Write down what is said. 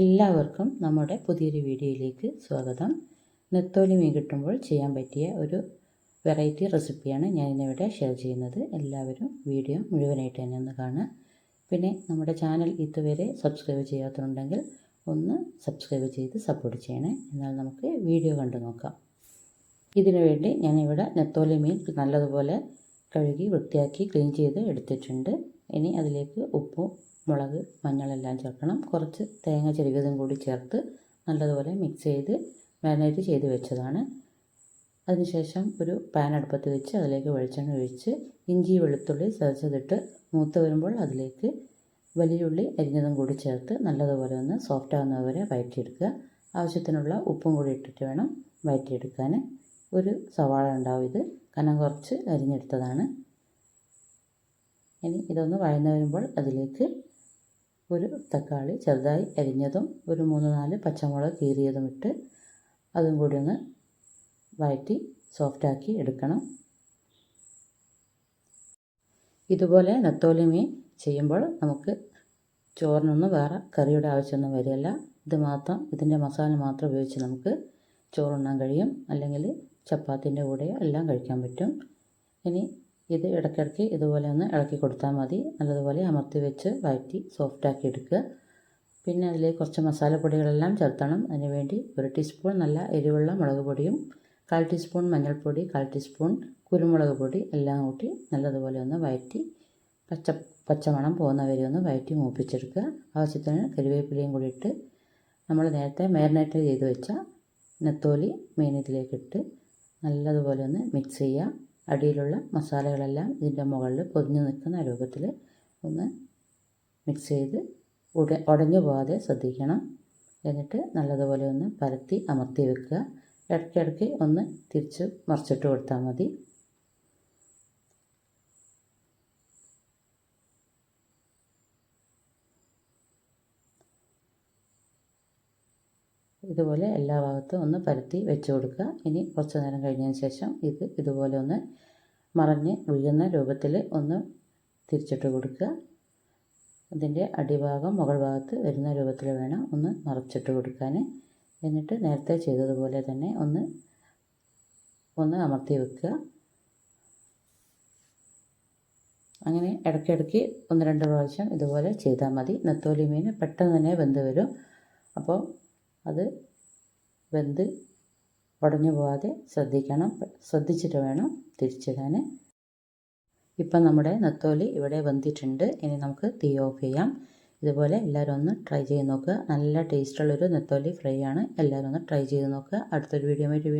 എല്ലാവർക്കും നമ്മുടെ പുതിയൊരു വീഡിയോയിലേക്ക് സ്വാഗതം. നെത്തോലി മീൻ കിട്ടുമ്പോൾ ചെയ്യാൻ പറ്റിയ ഒരു വെറൈറ്റി റെസിപ്പിയാണ് ഞാൻ ഇന്നിവിടെ ഷെയർ ചെയ്യുന്നത്. എല്ലാവരും വീഡിയോ മുഴുവനായിട്ട് തന്നെ ഒന്ന് കാണുക. പിന്നെ നമ്മുടെ ചാനൽ ഇതുവരെ സബ്സ്ക്രൈബ് ചെയ്യാത്തതുണ്ടെങ്കിൽ ഒന്ന് സബ്സ്ക്രൈബ് ചെയ്ത് സപ്പോർട്ട് ചെയ്യണേ. എന്നാൽ നമുക്ക് വീഡിയോ കണ്ടു നോക്കാം. ഇതിനു വേണ്ടി ഞാനിവിടെ നെത്തോലി മീൻ നല്ലതുപോലെ കഴുകി വൃത്തിയാക്കി ക്ലീൻ ചെയ്ത് എടുത്തിട്ടുണ്ട്. ഇനി അതിലേക്ക് ഉപ്പും മുളക് മഞ്ഞളെല്ലാം ചേർക്കണം. കുറച്ച് തേങ്ങ ചെരുകിയതും കൂടി ചേർത്ത് നല്ലതുപോലെ മിക്സ് ചെയ്ത് മാരിനേറ്റ് ചെയ്ത് വെച്ചതാണ്. അതിനുശേഷം ഒരു പാൻ അടുപ്പത്ത് വെച്ച് അതിലേക്ക് വെളിച്ചെണ്ണ ഒഴിച്ച് ഇഞ്ചി വെളുത്തുള്ളി ചതച്ചതിട്ട് മൂത്ത് വരുമ്പോൾ അതിലേക്ക് വലിയുള്ളി അരിഞ്ഞതും കൂടി ചേർത്ത് നല്ലതുപോലെ ഒന്ന് സോഫ്റ്റ് ആകുന്നതുവരെ വഴറ്റിയെടുക്കുക ആവശ്യത്തിനുള്ള ഉപ്പും കൂടി ഇട്ടിട്ട് വേണം വഴറ്റിയെടുക്കാൻ ഒരു സവാള ഉണ്ടാവും ഇത്. കനം കുറച്ച് അരിഞ്ഞെടുത്തതാണ്. ഇനി ഇതൊന്ന് വഴന്നു വരുമ്പോൾ അതിലേക്ക് ഒരു തക്കാളി ചെറുതായി അരിഞ്ഞതും ഒരു മൂന്ന് നാല് പച്ചമുളക് കീറിയതും ഇട്ട് അതും കൂടി ഒന്ന് വഴറ്റി സോഫ്റ്റാക്കി എടുക്കണം. ഇതുപോലെ നത്തോലി മീൻ ചെയ്യുമ്പോൾ നമുക്ക് ചോറിനൊന്നും വേറെ കറിയുടെ ആവശ്യമൊന്നും വരില്ല ഇത് മാത്രം ഇതിന്റെ മസാല മാത്രം ഉപയോഗിച്ച് നമുക്ക് ചോറുണ്ണാൻ കഴിയും. അല്ലെങ്കിൽ ചപ്പാത്തിന്റെ കൂടെയോ എല്ലാം കഴിക്കാൻ പറ്റും. ഇനി ഇത് ഇടയ്ക്കിടയ്ക്ക് ഇതുപോലെ ഒന്ന് ഇളക്കി കൊടുത്താൽ മതി. നല്ലതുപോലെ അമർത്തി വെച്ച് വഴറ്റി സോഫ്റ്റാക്കി എടുക്കുക. പിന്നെ അതിലേക്ക് കുറച്ച് മസാലപ്പൊടികളെല്ലാം ചേർത്തണം. അതിനുവേണ്ടി ഒരു ടീസ്പൂൺ നല്ല എരിവുള്ള മുളക് പൊടിയും കാൽ ടീസ്പൂൺ മഞ്ഞൾപ്പൊടി കാൽ ടീസ്പൂൺ കുരുമുളക് പൊടി എല്ലാം കൂട്ടി നല്ലതുപോലെ ഒന്ന് വഴറ്റി പച്ച പച്ചമണം പോകുന്ന വരെ ഒന്ന് വഴറ്റി മൂപ്പിച്ചെടുക്കുക. ആവശ്യത്തിന് കരിവേപ്പിലയും കൂടി ഇട്ട് നമ്മൾ നേരത്തെ മാരിനേറ്റ് ചെയ്ത് വെച്ച നെത്തോലി മീൻ ഇതിലേക്കിട്ട് നല്ലതുപോലെ ഒന്ന് മിക്സ് ചെയ്യുക. അടിയിലുള്ള മസാലകളെല്ലാം ഇതിന്റെ മുകളിൽ പൊതിഞ്ഞു നിൽക്കുന്ന രൂപത്തിൽ ഒന്ന് മിക്സ് ചെയ്ത് ഉട ഉടഞ്ഞു പോകാതെ ശ്രദ്ധിക്കണം. എന്നിട്ട് നല്ലതുപോലെ ഒന്ന് പരത്തി അമർത്തി വെക്കുക. ഇടയ്ക്കിടയ്ക്ക് ഒന്ന് തിരിച്ച് മറിച്ചിട്ട് കൊടുത്താൽ മതി. ഇതുപോലെ എല്ലാ ഭാഗത്തും ഒന്ന് പരത്തി വെച്ച് കൊടുക്കുക. ഇനി കുറച്ച് നേരം കഴിഞ്ഞതിന് ശേഷം ഇത് ഇതുപോലെ ഒന്ന് മറഞ്ഞ് വീഴുന്ന രൂപത്തിൽ ഒന്ന് തിരിച്ചിട്ട് കൊടുക്കുക. അതിന്റെ അടിഭാഗം മുകൾ ഭാഗത്ത് വരുന്ന രൂപത്തിൽ വേണം ഒന്ന് മറച്ചിട്ട് കൊടുക്കാൻ. എന്നിട്ട് നേരത്തെ ചെയ്തതുപോലെ തന്നെ ഒന്ന് ഒന്ന് അമർത്തി വെക്കുക. അങ്ങനെ ഇടയ്ക്കിടയ്ക്ക് ഒന്ന് രണ്ട് പ്രാവശ്യം ഇതുപോലെ ചെയ്താൽ മതി. നെത്തോലി മീൻ പെട്ടെന്ന് തന്നെ വെന്ത് വരും. അപ്പോൾ അത് വെന്ത് ഉടഞ്ഞു പോകാതെ ശ്രദ്ധിക്കണം. ശ്രദ്ധിച്ചിട്ട് വേണം തിരിച്ചിടാൻ. ഇപ്പം നമ്മുടെ നത്തോലി ഇവിടെ വെന്തിട്ടുണ്ട്. ഇനി നമുക്ക് തീ ഓഫ് ചെയ്യാം. ഇതുപോലെ എല്ലാവരും ഒന്ന് ട്രൈ ചെയ്ത് നോക്കുക. നല്ല ടേസ്റ്റുള്ളൊരു നെത്തോലി ഫ്രൈ ആണ്. എല്ലാവരും ഒന്ന് ട്രൈ ചെയ്ത് നോക്കുക. അടുത്തൊരു വീഡിയോ ആയിട്ട്